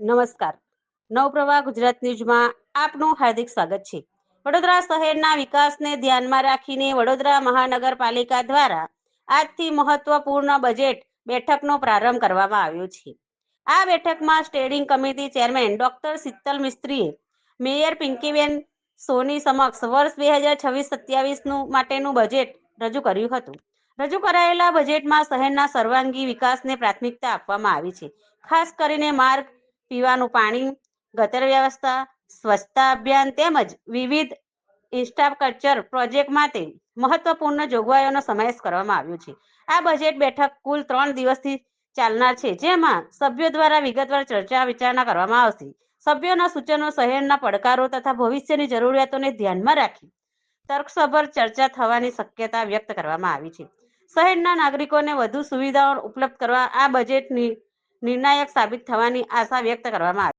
નમસ્કાર. નવપ્રવાહ ગુજરાત ન્યૂઝમાં આપનું હાર્દિક સ્વાગત છે. વડોદરા શહેરના વિકાસને ધ્યાનમાં રાખીને વડોદરા મહાનગરપાલિકા દ્વારા આજથી મહત્વપૂર્ણ બજેટ બેઠકનો પ્રારંભ કરવામાં આવ્યો છે. આ બેઠકમાં steering committee chairman doctor Sheetal મિસ્ત્રીએ mayor Pinkiben Soni સમક્ષ વર્ષ બે હજાર છવ્વીસ સત્યાવીસનું માટેનું બજેટ રજૂ કર્યું હતું. રજૂ કરાયેલા બજેટમાં શહેરના સર્વાંગી વિકાસને પ્રાથમિકતા આપવામાં આવી છે. ખાસ કરીને માર્ગ પીવાનું પાણી, ગટર વ્યવસ્થા, સ્વચ્છતા અભિયાન તેમજ વિવિધ ઇન્ફ્રાસ્ટ્રક્ચર પ્રોજેક્ટ માટે મહત્વપૂર્ણ જોગવાઈઓનો સમાવેશ કરવામાં આવ્યો છે. આ બજેટ બેઠક કુલ ત્રણ દિવસથી ચાલનાર છે, જેમાં સભ્યો દ્વારા વિગતવાર ચર્ચા વિચારણા કરવામાં આવશે. સભ્યોના સૂચનો, શહેરના પડકારો તથા ભવિષ્યની જરૂરિયાતોને ધ્યાનમાં રાખી તર્કસભર ચર્ચા થવાની શક્યતા વ્યક્ત કરવામાં આવી છે. શહેરના નાગરિકોને વધુ સુવિધાઓ ઉપલબ્ધ કરવા આ બજેટ નિ- નિર્ણાયક સાબિત થવાની આશા વ્યક્ત કરવામાં આવી.